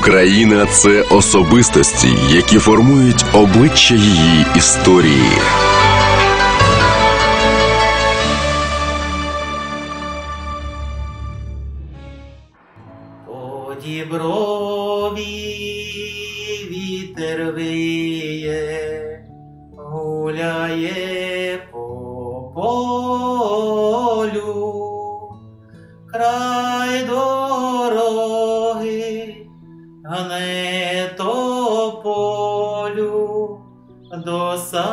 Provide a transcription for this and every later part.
Україна це особистості, які формують обличчя її історії. По вітер виє, гуляє по полю,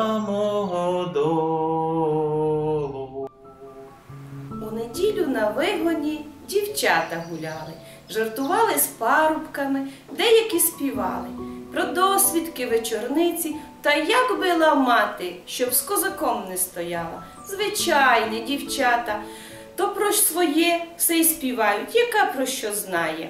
самого долу. У неділю на вигоні дівчата гуляли, жартували з парубками, деякі співали про досвідки вечорниці та як била мати, щоб з козаком не стояла. Звичайне, дівчата, то про своє все й співають, яка про що знає.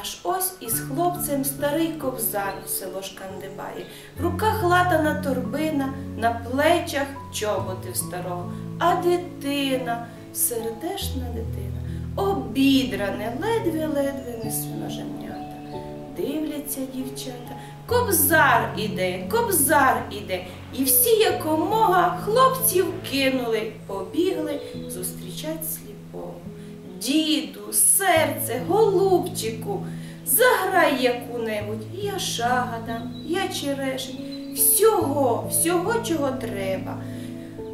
Аж ось із хлопцем старий кобзар в село шкандибає, в руках латана торбина, на плечах чоботи в старого, а дитина, сердешна дитина, обідране, ледве-ледве несе ноженята. Дивляться дівчата, кобзар іде, кобзар іде, і всі якомога хлопців кинули, побігли зустрічать сліпого. Діду, серце, голубчику, заграй яку-небудь, я шагадам, я черешень, всього, всього, чого треба.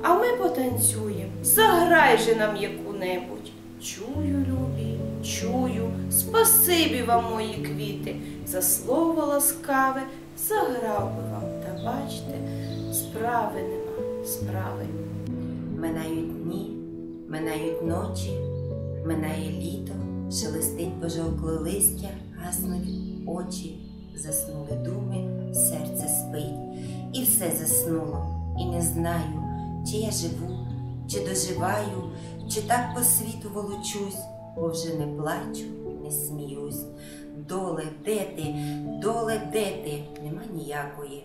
А ми потанцюємо, заграй же нам яку-небудь. Чую, любі, чую, спасибі вам, мої квіти, за слово ласкаве, заграв би вам, та бачте, справи нема, справи. Минають дні, минають ночі, минає літо, шелестить пожовкле листя, гаснуть очі, заснули думи, серце спить, і все заснуло, і не знаю, чи я живу, чи доживаю, чи так по світу волочусь, бо вже не плачу, не сміюсь. Доле, де ти, доле, де ти, нема ніякої.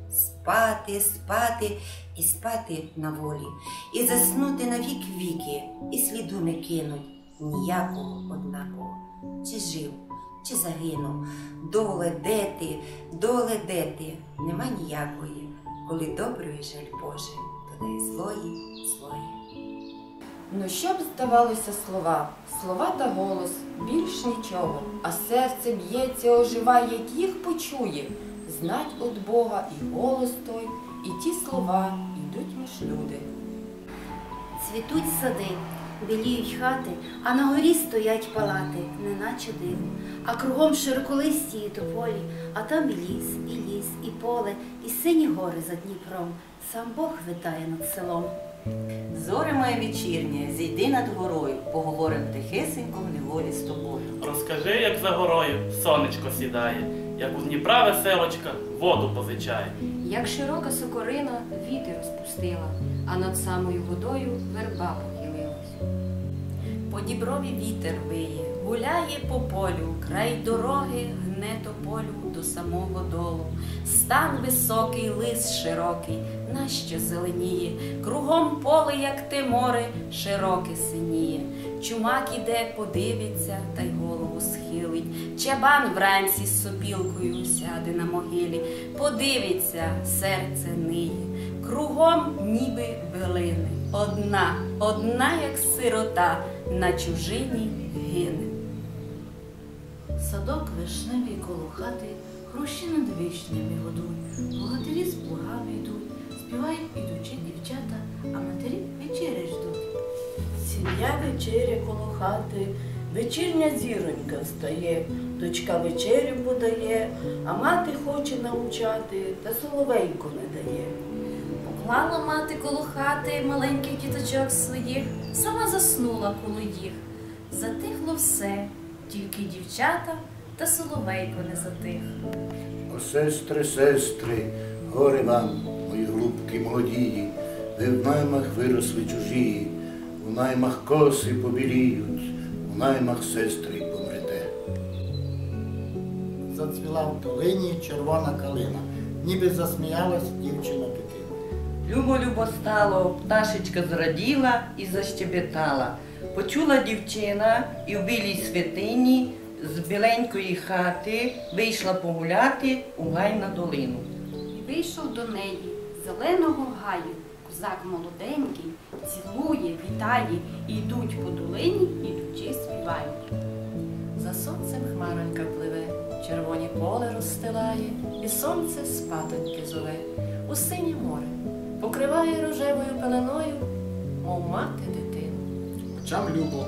спати, спати і спати на волі, і заснути на вік віки, і сліду не кинуть ніякого однаково. Чи жив, чи загинув, доле де ти, доле де ти, нема ніякої, коли доброї жаль Боже, то дай злої, злої. Ну що б здавалося слова, слова та голос, більш нічого, а серце б'ється, оживає, як їх почує. Знать от Бога і голос той, і ті слова йдуть між люди. Цвітуть сади, біліють хати, а на горі стоять палати, неначе диво. А кругом широколисті і тополі, а там і ліс, і ліс, і поле, і сині гори за Дніпром. Сам Бог витає над селом. Зоре моє вечірнє, зійди над горою, поговорим тихесенько в неволі з тобою. Розкажи, як за горою сонечко сідає, як у Дніпра веселочка воду позичає. Як широка сокорина віти розпустила, а над самою водою верба похилилась. По діброві вітер виє, гуляє по полю, край дороги гне тополю до самого долу. Стан високий, лис широкий, нащо зеленіє, кругом поле, як те море, широке синіє. Чумак іде, подивиться та й голову схилить. Чабан вранці з сопілкою сяде на могилі, подивиться, серце ниє. Кругом ніби билини. Одна, одна, як сирота, на чужині гине. Садок вишневий коло хати, хрущі над вишнями годують, богатирі з плугами йдуть, співають ідучі дівчата, а матері вечері ждуть. Сім'я вечеря коло хати, вечірня зіронька встає, дочка вечерю подає, а мати хоче навчати, та соловейку не дає. Поклала мати коло хати маленьких діточок своїх, сама заснула коло їх. Затихло все, тільки дівчата та соловейко не затих. О, сестри, сестри, горе вам, мої голубки молодії, ви в наймах виросли чужі, у наймах коси побіліють, у наймах сестри помрете. Зацвіла в долині червона калина, ніби засміялась дівчина дитина. Любо-любо стало, пташечка зраділа і защебетала. Почула дівчина і в білій святині з біленької хати вийшла погуляти у гай на долину. І вийшов до неї зеленого гаю. Козак молоденький, цілує, вітає, і йдуть по долині, ідучи співають. За сонцем хмаронька пливе, червоні поле розстилає, і сонце спатоньки зове у синє море, покриває рожевою пеленою, мов мати дитину. Очам любо,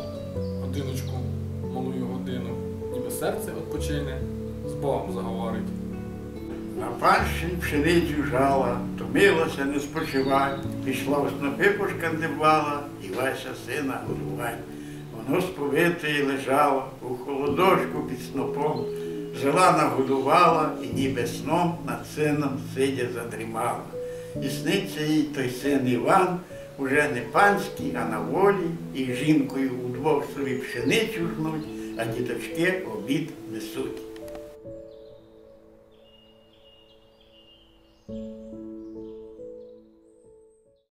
годиночку, малую годину, ніби серце відпочине, з Богом заговорить. На панщині пшеницю жала, томилася не спочивать, пішла в снопи пошкандибала, і Вася сина годувань. Воно сповите лежало, у холодочку під снопом, жила нагодувала і ніби сном над сином сидя задрімала. І сниться їй той син Іван, уже не панський, а на волі, і жінкою удвох собі пшеницю жнуть, а діточки обід несуть.